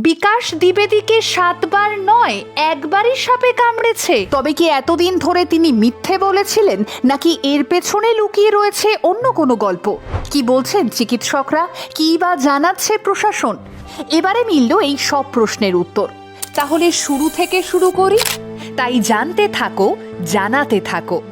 বিকাশ দ্বিবেদীকে সাতবার নয়, একবারই সাপে কামড়েছে। তবে কি এতদিন ধরে তিনি মিথ্যে বলেছিলেন, নাকি এর পেছনে লুকিয়ে রয়েছে অন্য কোনো গল্প? কি বলছেন চিকিৎসকরা? কী বা জানাচ্ছে প্রশাসন? এবারে মিলল এই সব প্রশ্নের উত্তর। তাহলে শুরু থেকে শুরু করি। তাই জানতে থাকো, জানাতে থাকো।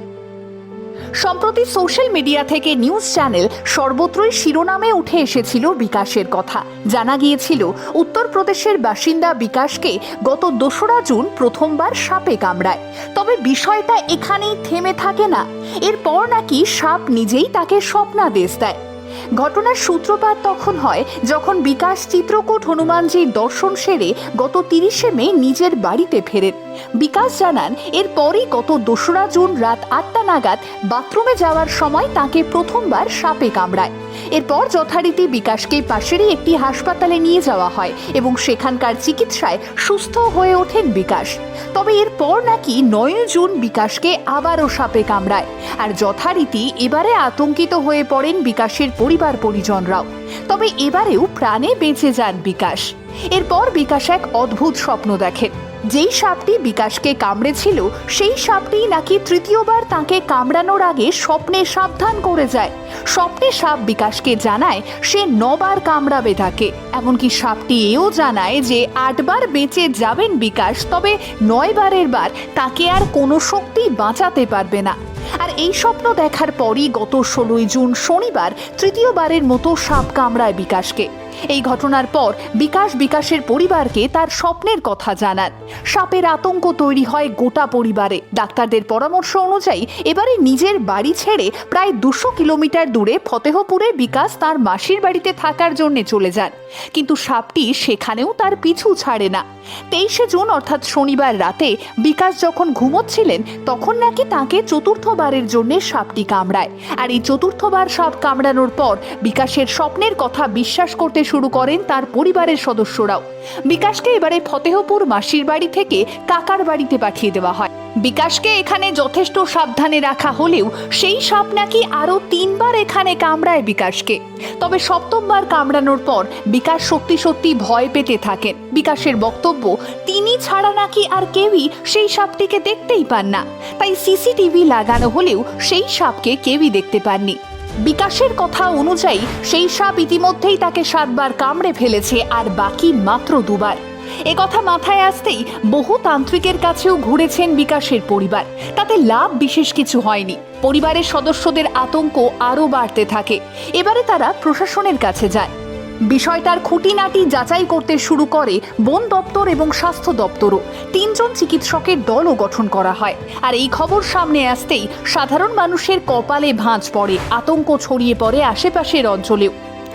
সম্প্রতি সোশ্যাল মিডিয়া থেকে নিউজ চ্যানেল সর্বত্রই শিরোনামে উঠে এসেছিল বিকাশের কথা। জানা গিয়েছিল, উত্তরপ্রদেশের বাসিন্দা বিকাশকে গত দোসরা জুন প্রথমবার সাপে কামড়ায়। তবে বিষয়টা এখানেই থেমে থাকে না। এরপর নাকি সাপ নিজেই তাকে স্বপ্নাদেশ দেয়। ঘটনার সূত্রপাত তখন হয় যখন বিকাশ চিত্রকূট হনুমানজির দর্শন সেরে গত তিরিশে মে নিজের বাড়িতে ফেরেন। বিকাশ জানান, এরপরই গত দোসরা জুন রাত আটটা নাগাদ বাথরুমে যাওয়ার সময় তাকে প্রথমবার সাপে কামড়ায়। এরপর যথারীতি বিকাশকে পাশেরই একটি হাসপাতালে নিয়ে যাওয়া হয় এবং সেখানকার চিকিৎসায় সুস্থ হয়ে ওঠেন বিকাশ। তবে এরপর নাকি নয় জুন বিকাশকে আবারও সাপে কামড়ায়। আর যথারীতি এবারে আতঙ্কিত হয়ে পড়েন বিকাশের পরিবার পরিজনরাও। তবে এবারেও প্রাণে বেঁচে যান বিকাশ। এরপর বিকাশ এক অদ্ভুত স্বপ্ন দেখেন যেই সাপটি বিকাশকে কামড়েছিল, সেই সাপটি নাকি তৃতীয়বার তাকে কামড়ানোর আগে স্বপ্নে সাবধান করে যায়। স্বপ্নে সাপ বিকাশকে জানায়, সে নবার কামড়াবে তাকে। এমনকি সাপটি এও জানায় যে, আটবার বেঁচে যাবেন বিকাশ, তবে নয়বারের বার তাকে আর কোনো শক্তি বাঁচাতে পারবে না। আর এই স্বপ্ন দেখার পরই গত ষোলোই জুন শনিবার তৃতীয়বারের মতো সাপ কামড়ায় বিকাশকে। এই ঘটনার পর বিকাশ বিকাশের পরিবারকে তার স্বপ্নের কথা জানান। সাপের আতঙ্ক তৈরি হয় গোটা পরিবারে। ডাক্তারদের পরামর্শ অনুযায়ী এবারে নিজের বাড়ি ছেড়ে প্রায় দুশো কিলোমিটার দূরে ফতেহপুরে বিকাশ তার মাসির বাড়িতে থাকার জন্য চলে যান। কিন্তু সাপটি সেখানেও তার পিছু ছাড়ে না। তেইশে জুন অর্থাৎ শনিবার রাতে বিকাশ যখন ঘুমোচ্ছিলেন, তখন নাকি তাকে চতুর্থবারের জন্য সাপটি কামড়ায়। আর এই চতুর্থবার সাপ কামড়ানোর পর বিকাশের স্বপ্নের কথা বিশ্বাস করতে শুরু করেন তার পরিবারের সদস্যরাও। বিকাশকে এবারে ফতেহপুর মাসির বাড়ি থেকে কাকার বাড়িতে পাঠিয়ে দেওয়া হয়। বিকাশকে এখানে যথেষ্ট সাবধানে রাখা হলেও সেই সাপ নাকি আরও তিনবার এখানে কামড়ায় বিকাশকে। তবে সপ্তমবার কামড়ানোর পর বিকাশ সত্যি সত্যি ভয় পেতে থাকেন। বিকাশের বক্তব্য, তিনি ছাড়া নাকি আর কেউই সেই সাপটিকে দেখতেই পান না। তাই সিসিটিভি লাগানো হলেও সেই সাপকে কেউই দেখতে পাননি। বিকাশের কথা অনুযায়ী সেই সাপ ইতিমধ্যেই তাকে সাতবার কামড়ে ফেলেছে আর বাকি মাত্র দুবার। এ কথা মাথায় আসতেই বহু তান্ত্রিকের কাছেও ঘুরেছেন বিকাশের পরিবার। তাতে লাভ বিশেষ কিছু হয়নি। পরিবারের সদস্যদের আতঙ্ক আরও বাড়তে থাকে। এবারে তারা প্রশাসনের কাছে যায়। বিষয়টার খুঁটিনাটি যাচাই করতে শুরু করে বন দপ্তর এবং স্বাস্থ্য দপ্তরও। তিনজন চিকিৎসকের দলও গঠন করা হয়। আর এই খবর সামনে আসতেই সাধারণ মানুষের কপালে ভাঁজ পড়ে, আতঙ্ক ছড়িয়ে পড়ে আশেপাশের অঞ্চলেও।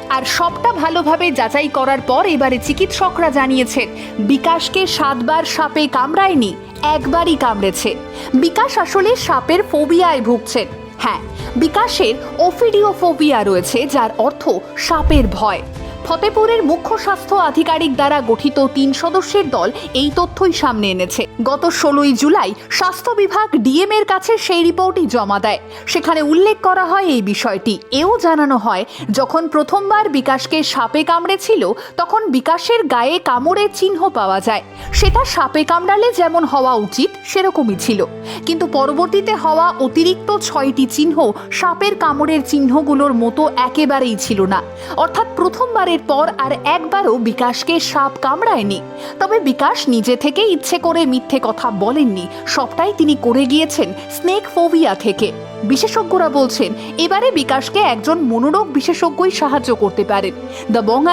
আর সবটা ভালোভাবে যাচাই করার পর এবারে চিকিৎসকরা জানিয়েছেন, বিকাশকে সাতবার সাপে কামড়ায়নি, একবারই কামড়েছে। বিকাশ আসলে সাপের ফোবিয়ায় ভুগছেন। হ্যাঁ বিকাশের ওফিডিওফোবিয়া রয়েছে, যার অর্থ সাপের ভয়। ফতেপুরের মুখ্য স্বাস্থ্য আধিকারিক দ্বারা গঠিত তিন সদস্যের দল এই তথ্যই সামনে এনেছে। গত ষোলোই জুলাই স্বাস্থ্য বিভাগ ডিএম এর কাছে সেই রিপোর্টই জমা দেয়। সেখানে উল্লেখ করা হয় এই বিষয়টি। এও জানানো হয়, যখন প্রথমবার বিকাশকে সাপে কামড়েছিল, তখন বিকাশের গায়ে কামড়ের চিহ্ন পাওয়া যায়। সেটা সাপে কামড়ালে যেমন হওয়া উচিত, সেরকমই ছিল। কিন্তু পরবর্তীতে হওয়া অতিরিক্ত ছয়টি চিহ্ন সাপের কামড়ের চিহ্নগুলোর মতো একেবারেই ছিল না। অর্থাৎ প্রথমবারের পর আর একবারও বিকাশকে সাপ কামড়ায়নি। তবে বিকাশ নিজে থেকে ইচ্ছে করে মিথ্যে কথা বলেননি। সবটাই তিনি করে গিয়েছেন স্নেক ফোবিয়া থেকে। বিশেষজ্ঞরা বলছেন, এবারে বিকাশকে একজন মনোরোগ বিশেষজ্ঞই সাহায্য করতে পারেন। দ্য বং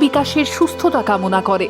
বিকাশের সুস্থতা কামনা করে।